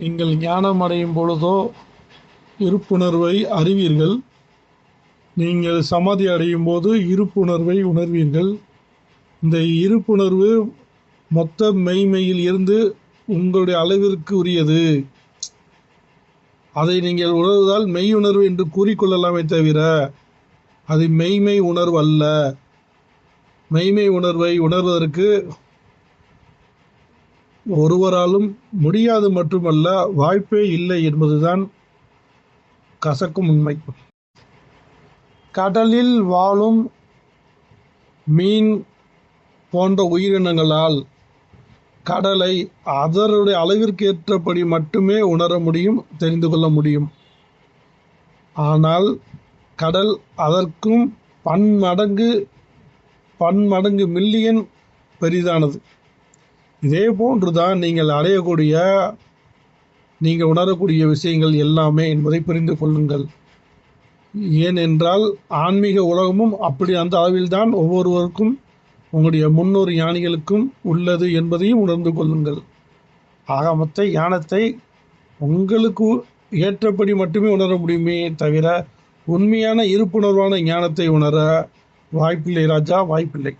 நீங்கள் ஞானம் அடையும் பொழுதோ இருப்புணர்வை அறிவீர்கள். நீங்கள் சமாதி அடையும் போது இருப்புணர்வை உணர்வீர்கள். இந்த இருப்புணர்வு மொத்த மெய்மையில் இருந்து உங்களுடைய அளவிற்கு உரியது. அதை நீங்கள் உணர்வதால் மெய் உணர்வு என்று கூறிக்கொள்ளலாமே தவிர அது மெய்மை உணர்வு அல்ல மெய்மை உணர்வை உணர்வதற்கு ஒருவராலும் முடியாது மட்டுமல்ல வாய்ப்பே இல்லை என்பதுதான் கசக்கும் உண்மை. கடலில் வாழும் மீன் போன்ற உயிரினங்களால் கடலை அதனுடைய அளவிற்கு ஏற்றபடி மட்டுமே உணர முடியும் தெரிந்து கொள்ள முடியும். ஆனால் கடல் அதற்கும் பன்மடங்கு பன்மடங்கு மில்லியன் பெரிதானது. இதே போன்று தான் நீங்கள் அடையக்கூடிய நீங்கள் உணரக்கூடிய விஷயங்கள் எல்லாமே என்பதை புரிந்து கொள்ளுங்கள். ஏனென்றால் ஆன்மீக உலகமும் அப்படி அந்த அளவில்தான் ஒவ்வொருவருக்கும் உங்களுடைய முன்னோர் ஞானிகளுக்கும் உள்ளது என்பதையும் உணர்ந்து கொள்ளுங்கள். ஆக மொத்த ஞானத்தை உங்களுக்கு ஏற்றபடி மட்டுமே உணர முடியுமே தவிர உண்மையான இருப்புணர்வான ஞானத்தை உணர வாய்ப்பில்லை ராஜா வாய்ப்பில்லை.